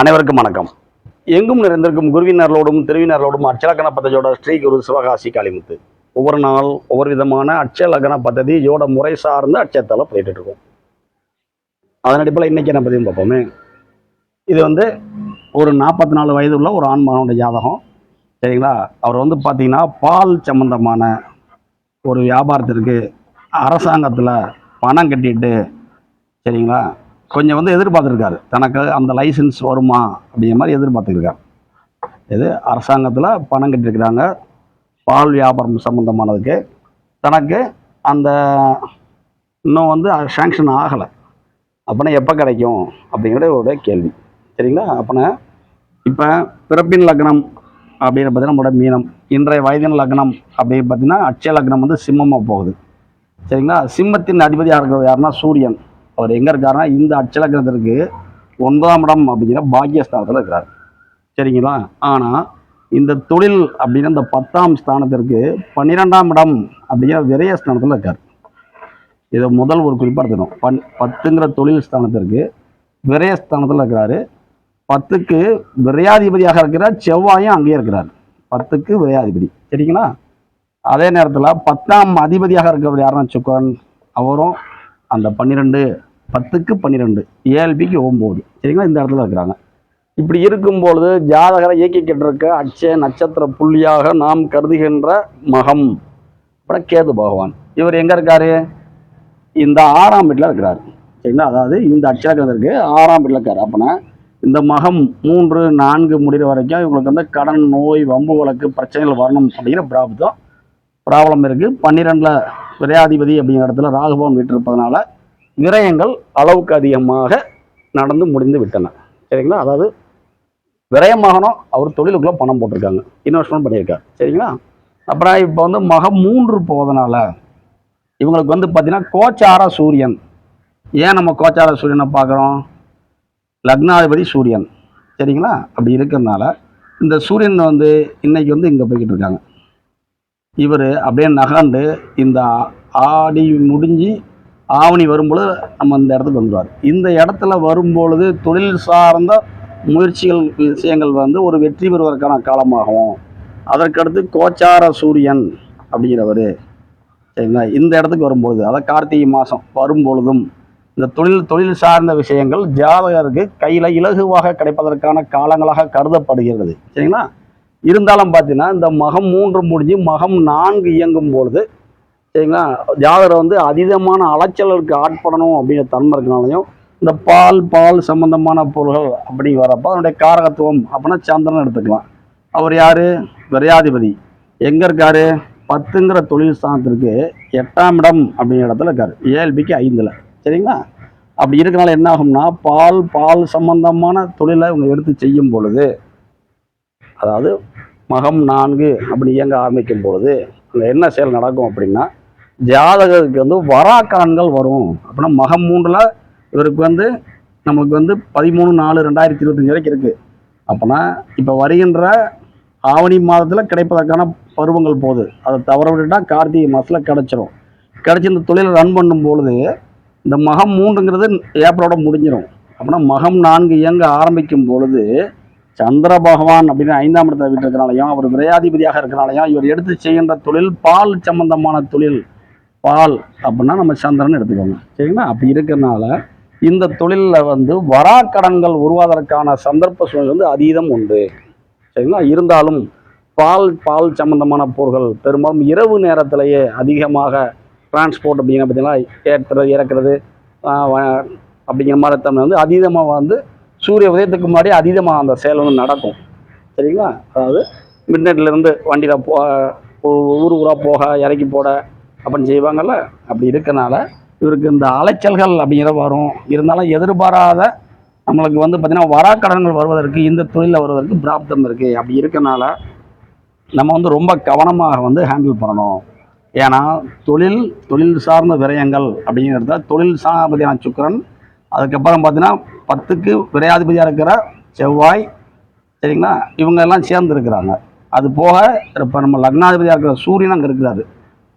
அனைவருக்கும் வணக்கம். எங்கும் நிறைந்திருக்கும் குருவினர்களோடும் திருவினர்களோடும் அச்சலக்கண பத்தஜோட ஸ்ரீ குரு சிவகாசி காளிமுத்து. ஒவ்வொரு நாள் ஒவ்வொரு விதமான அச்சலக்கண பத்ததி ஜோட முறை சார்ந்த அச்சத்தால் போயிட்டு இருக்கோம். அதன் அடிப்படையில் இன்னைக்கு என்ன பதிவு பார்ப்போமே. இது வந்து ஒரு நாற்பத்தி நாலு வயது உள்ள ஒரு ஆண் மகனுடைய ஜாதகம். சரிங்களா? அவர் வந்து பார்த்தீங்கன்னா பால் சம்பந்தமான ஒரு வியாபாரத்திற்கு அரசாங்கத்தில் பணம் கட்டிட்டு சரிங்களா? கொஞ்சம் வந்து எதிர்பார்த்துருக்காரு. தனக்கு அந்த லைசன்ஸ் வருமா அப்படிங்கிற மாதிரி எதிர்பார்த்துருக்காரு. இது அரசாங்கத்தில் பணம் கட்டியிருக்கிறாங்க. பால் வியாபாரம் சம்மந்தமானதுக்கு தனக்கு அந்த இன்னும் வந்து சேங்ஷன் ஆகலை. அப்படின்னா எப்போ கிடைக்கும் அப்படிங்கிறது ஒரு கேள்வி. சரிங்களா? அப்படின்னா இப்போ பிறப்பின் லக்னம் அப்படின்னு பார்த்தீங்கன்னா நம்மளோட மீனம். இன்றைய வயதின் லக்னம் அப்படின்னு பார்த்தீங்கன்னா அட்சய லக்னம் வந்து சிம்மமாக போகுது. சரிங்களா? சிம்மத்தின் அதிபதியாக யாருக்கு யாருன்னா சூரியன். அவர் எங்கே இருக்காருன்னா இந்த அச்சலக்கணத்திற்கு ஒன்பதாம் இடம் அப்படிங்கிற பாக்கியஸ்தானத்தில் இருக்கிறார். சரிங்களா? ஆனால் இந்த தொழில் அப்படின்னு இந்த பத்தாம் ஸ்தானத்திற்கு பன்னிரெண்டாம் இடம் அப்படிங்கிற விரயஸ்தானத்தில் இருக்கார். இதை முதல் ஒரு குறிப்பாக எடுத்துக்கணும் பன் பத்துங்கிற தொழில் ஸ்தானத்திற்கு விரயஸ்தானத்தில் இருக்கிறாரு. பத்துக்கு விரையாதிபதியாக இருக்கிறார் செவ்வாயும் அங்கேயே இருக்கிறார். பத்துக்கு விரையாதிபதி. சரிங்களா? அதே நேரத்தில் பத்தாம் அதிபதியாக இருக்கிறவர் யாருன்னா சுக்கரன். அவரும் அந்த பன்னிரெண்டு பத்துக்கு பன்னிரெண்டு ஏஎல்பிக்கு ஒம்பது. சரிங்களா? இந்த இடத்துல இருக்கிறாங்க. இப்படி இருக்கும்பொழுது ஜாதகரை இயக்கிக்கிட்டிருக்க இருக்க நட்சத்திர புள்ளியாக நாம் கருதுகின்ற மகம் அப்புறம் கேது பகவான். இவர் எங்கே இருக்காரு? இந்த ஆறாம் வீட்டில் இருக்கிறார். சரிங்களா? அதாவது இந்த அட்சரத்திற்கு ஆறாம் வீட்டில் இருக்கார். அப்போனா இந்த மகம் மூன்று நான்கு முடிகிற வரைக்கும் இவங்களுக்கு வந்து கடன் நோய் வம்பு வழக்கு பிரச்சனைகள் வரணும் அப்படிங்கிற பிராப்தம் ப்ராப்ளம் இருக்குது பன்னிரெண்டில் விரையாதிபதி அப்படிங்கிற இடத்துல ராகுபவன் விட்டிருப்பதனால விரயங்கள் அளவுக்கு அதிகமாக நடந்து முடிந்து விட்டன. சரிங்களா? அதாவது விரயமாகணும் அவர் தொழிலுக்குள்ளே பணம் போட்டிருக்காங்க. இன்வெஸ்ட்மெண்ட் பண்ணியிருக்காரு. சரிங்களா? அப்புறம் இப்போ வந்து மகம் மூன்று போவதனால இவங்களுக்கு வந்து பார்த்தீங்கன்னா கோச்சார சூரியன். ஏன் நம்ம கோச்சார சூரியனை பார்க்குறோம்? லக்னாதிபதி சூரியன். சரிங்களா? அப்படி இருக்கிறதுனால இந்த சூரியன் வந்து இன்னைக்கு வந்து இங்கே போய்கிட்டு இருக்காங்க. இவர் அப்படியே நகாண்டு இந்த ஆடி முடிஞ்சு ஆவணி வரும்பொழுது நம்ம இந்த இடத்துக்கு வந்துடுவார் இந்த இடத்துல வரும்பொழுது தொழில் சார்ந்த முயற்சிகள் விஷயங்கள் வந்து ஒரு வெற்றி பெறுவதற்கான காலமாகும். அதற்கடுத்து கோச்சார சூரியன் அப்படிங்கிறவர். சரிங்களா? இந்த இடத்துக்கு வரும்பொழுது அதாவது கார்த்திகை மாதம் வரும்பொழுதும் இந்த தொழில் தொழில் சார்ந்த விஷயங்கள் ஜாதகருக்கு கையில் இலகுவாக கிடைப்பதற்கான காலங்களாக கருதப்படுகிறது. சரிங்களா? இருந்தாலும் பார்த்தீங்கன்னா இந்த மகம் மூன்று முடிஞ்சு மகம் நான்கு இயங்கும் பொழுது சரிங்களா? ஜாதகரை வந்து அதீதமான அலைச்சலுக்கு ஆட்படணும் அப்படிங்கிற தன்மை இருக்கனாலையும் இந்த பால் பால் சம்பந்தமான பொருள்கள் அப்படி வரப்போ அதனுடைய காரகத்துவம் அப்படின்னா சந்திரன் எடுத்துக்கலாம். அவர் யார்? விரையாதிபதி. எங்கே இருக்கார்? பத்துங்கிற தொழில் ஸ்தானத்திற்கு எட்டாம் இடம் அப்படிங்கிற இடத்துல இருக்கார். ஏஎல்பிக்கு ஐந்தில். சரிங்களா? அப்படி இருக்கனால என்ன ஆகும்னா பால் பால் சம்பந்தமான தொழிலை இவங்க எடுத்து செய்யும் பொழுது அதாவது மகம் நான்கு அப்படி இயங்க ஆரம்பிக்கும் பொழுது அங்கே என்ன செயல் நடக்கும் அப்படின்னா ஜாதகருக்கு வந்து வராக்கான்கள் வரும். அப்படின்னா மகம் மூன்றில் இவருக்கு வந்து நமக்கு வந்து பதிமூணு நாலு ரெண்டாயிரத்தி இருபத்தஞ்சி வரைக்கும் இருக்குது அப்போனா இப்போ வருகின்ற ஆவணி மாதத்தில் கிடைப்பதற்கான பருவங்கள் போகுது. அதை தவற விட்டுட்டால் கார்த்திகை மாதத்தில் கிடச்சிரும். கிடச்சி இந்த தொழிலை ரன் பண்ணும் பொழுது இந்த மகம் மூன்றுங்கிறது ஏப்ரலோட முடிஞ்சிடும் அப்படின்னா மகம் நான்கு இயங்க ஆரம்பிக்கும் பொழுது சந்திர பகவான் அப்படின்னு ஐந்தாம் இடத்தை விட்டுருக்கனாலையும் அவர் விரையாதிபதியாக இருக்கிறனாலையும் இவர் எடுத்து செய்கின்ற தொழில் பால் சம்பந்தமான தொழில் பால் அப்படின்னா நம்ம சந்திரன் எடுத்துக்கோங்க. சரிங்களா? அப்படி இருக்கிறனால இந்த தொழிலில் வந்து வராக்கடன்கள் உருவாவதற்கான சந்தர்ப்ப சூழ்நிலை வந்து அதீதம் உண்டு. சரிங்களா? இருந்தாலும் பால் பால் சம்பந்தமான பொருட்கள் பெரும்பாலும் இரவு நேரத்திலேயே அதிகமாக டிரான்ஸ்போர்ட் அப்படிங்கிற பார்த்திங்கன்னா ஏற்றுறது இறக்குறது அப்படிங்கிற மாதிரி தமிழ் வந்து அதீதமாக வந்து சூரிய உதயத்துக்கு முன்னாடி அதீதமாக அந்த செயல் வந்து நடக்கும். சரிங்களா? அதாவது மிட்நைட்லேருந்து வண்டியில் போ ஊர் ஊராக போக இறக்கி போட அப்படின்னு செய்வாங்கல்ல? அப்படி இருக்கனால இவருக்கு இந்த அலைச்சல்கள் அப்படிங்கிற வரும். இருந்தாலும் எதிர்பாராத நம்மளுக்கு வந்து பார்த்திங்கன்னா வராக்கடன்கள் வருவதற்கு இந்த தொழிலில் வருவதற்கு பிராப்தம் இருக்குது அப்படி இருக்கனால நம்ம வந்து ரொம்ப கவனமாக வந்து ஹேண்டில் பண்ணணும். ஏன்னா தொழில் தொழில் சார்ந்த விரயங்கள் அப்படிங்கிறத தொழில் சாபதியான சுக்கரன் அதுக்கப்புறம் பார்த்தீங்கன்னா பத்துக்கு விரையாதிபதியாக இருக்கிற செவ்வாய் சரிங்களா? இவங்க எல்லாம் சேர்ந்து இருக்கிறாங்க அது போக இப்போ நம்ம லக்னாதிபதியாக இருக்கிற சூரியன் அங்கே இருக்கிறாரு.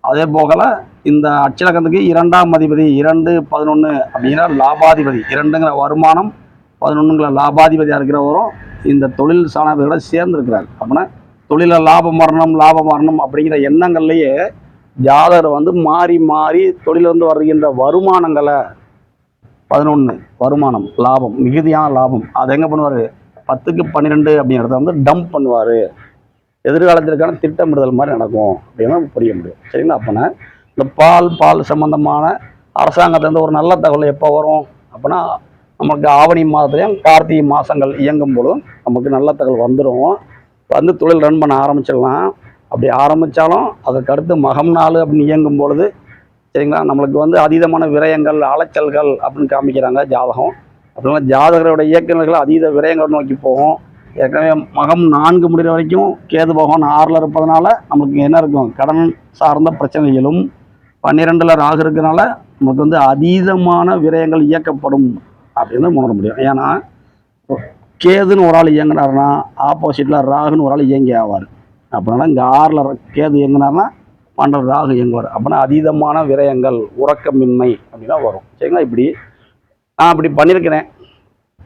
அதே போகல இந்த அச்சலகத்துக்கு இரண்டாம் அதிபதி இரண்டு பதினொன்று அப்படிங்கிற லாபாதிபதி இரண்டுங்கிற வருமானம் பதினொன்றுங்கிற லாபாதிபதியாக இருக்கிறவரும் இந்த தொழில் சாணர்களோட சேர்ந்துருக்கிறார். அப்படின்னா தொழிலில் லாபம் வரணும் லாபம் வரணும் அப்படிங்கிற எண்ணங்கள்லேயே ஜாதகர் வந்து மாறி மாறி தொழிலிருந்து வருகின்ற வருமானங்களை பதினொன்று வருமானம் லாபம் மிகுதியான லாபம். அதை எங்கே பண்ணுவார்? பத்துக்கு பன்னிரெண்டு அப்படிங்கிறத வந்து டம்ப் பண்ணுவார். எதிர்காலத்திற்கான திட்டமிடுதல் மாதிரி நடக்கும் அப்படின்னு புரிய முடியும். சரிங்களா? அப்போனா இந்த பால் பால் சம்பந்தமான அரசாங்கத்திலேருந்து ஒரு நல்ல தகவல் எப்போ வரும்? அப்படின்னா நமக்கு ஆவணி மாதத்துலேயும் கார்த்திகை மாதங்கள் இயங்கும் பொழுதும் நமக்கு நல்ல தகவல் வந்துடும் வந்து தொழில் ரன் பண்ண ஆரம்பிச்சிடலாம். அப்படி ஆரம்பித்தாலும் அதற்கு அடுத்து மகம் நாள் அப்படின்னு இயங்கும் பொழுது சரிங்களா? நம்மளுக்கு வந்து அதீதமான விரயங்கள் அலைச்சல்கள் அப்படின்னு காமிக்கிறாங்க ஜாதகம். அப்படின்னா ஜாதகரோட இயக்குநர்கள் அதீத விரயங்கள் நோக்கி போகும். ஏற்கனவே மகம் நான்கு முடிகிற வரைக்கும் கேது பகவான் ஆறில் இருப்பதனால நமக்கு என்ன இருக்கும்? கடன் சார்ந்த பிரச்சனைகளும் பன்னிரெண்டில் ராகு இருக்கிறனால நமக்கு வந்து அதீதமான விரயங்கள் இயக்கப்படும் அப்படின்னு உணர முடியும். ஏன்னா கேதுன்னு ஒரு ஆள் இயங்கினார்னா ஆப்போசிட்டில் ராகுன்னு ஒரு ஆள் இயங்கி ஆவார். அப்படின்னா இங்கே ஆறில் கேது இயங்கினார்னா பன்னெண்டு ராகு இயங்குவார். அப்படின்னா அதீதமான விரயங்கள் உறக்கமின்மை அப்படின்னா வரும். சரிங்களா? இப்படி நான் அப்படி பண்ணியிருக்கிறேன்.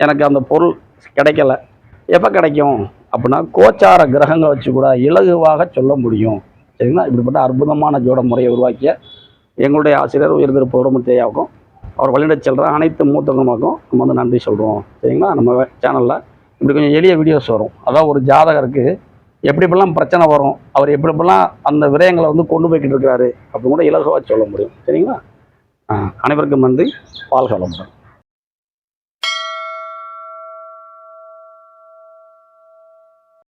எனக்கு அந்த பொருள் கிடைக்கல. எப்போ கிடைக்கும்? அப்படின்னா கோச்சார கிரகங்கள் வச்சு கூட இலகுவாக சொல்ல முடியும். சரிங்களா? இப்படிப்பட்ட அற்புதமான ஜோட முறையை உருவாக்கிய எங்களுடைய ஆசிரியர் உயர் திருப்பூரம் அவர் வழிநடை செல்கிற அனைத்து மூத்தவங்களுக்கும் நம்ம வந்து நன்றி சொல்கிறோம் சரிங்களா? நம்ம சேனலில் இப்படி கொஞ்சம் எளிய வீடியோஸ் வரும். அதான் ஒரு ஜாதகருக்கு எப்படி பிரச்சனை வரும் அவர் எப்படி அந்த விரயங்களை வந்து கொண்டு போய்கிட்டு இருக்கிறாரு அப்படின்னு கூட இலகுவாக சொல்ல முடியும். சரிங்களா? அனைவருக்கும் நன்றி. வாழ்க வளமுடன்.